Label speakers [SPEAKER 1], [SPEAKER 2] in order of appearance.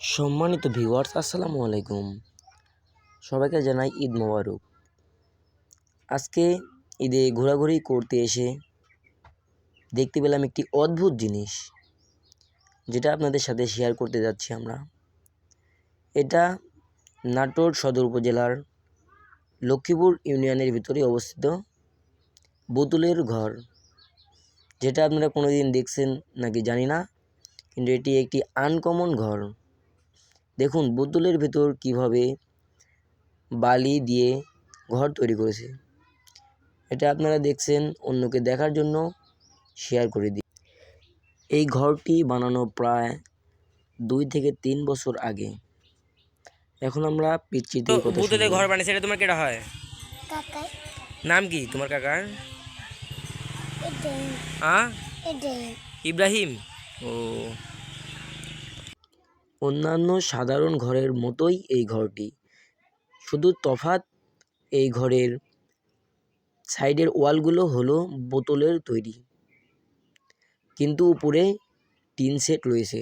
[SPEAKER 1] সম্মানিত ভিউয়ার্স, আসসালামু আলাইকুম। সবাইকে জানাই ঈদ মোবারক। আজকে ঈদে ঘোরাঘুরি করতে এসে দেখতে পেলাম একটি অদ্ভুত জিনিস, যেটা আপনাদের সাথে শেয়ার করতে যাচ্ছি আমরা। এটা নাটোর সদর উপজেলার লক্ষ্মীপুর ইউনিয়নের ভিতরে অবস্থিত বোতলের ঘর। যেটা আপনারা কোনোদিন দেখছেন নাকি জানি না, কিন্তু এটি একটি আনকমন ঘর। দেখুন বোতলের ভেতর কীভাবে বালি দিয়ে ঘর তৈরি করেছে। এটা আপনারা দেখছেন অন্যকে দেখার জন্য শেয়ার করে দিই। এই ঘরটি বানানো প্রায় দুই থেকে তিন বছর আগে। এখন আমরা পিচ্ছিতে কথা
[SPEAKER 2] ভূতদের ঘর বানিয়েছে এটা তোমার কেটা হয়? নাম কি তোমার কাকার? আ? ইব্রাহিম? ও।
[SPEAKER 1] অন্যান্য সাধারণ ঘরের মতোই এই ঘরটি। শুধু তফাৎ, এই ঘরের সাইডের ওয়ালগুলো হলো বোতলের তৈরি। কিন্তু উপরে টিন সেট রয়েছে।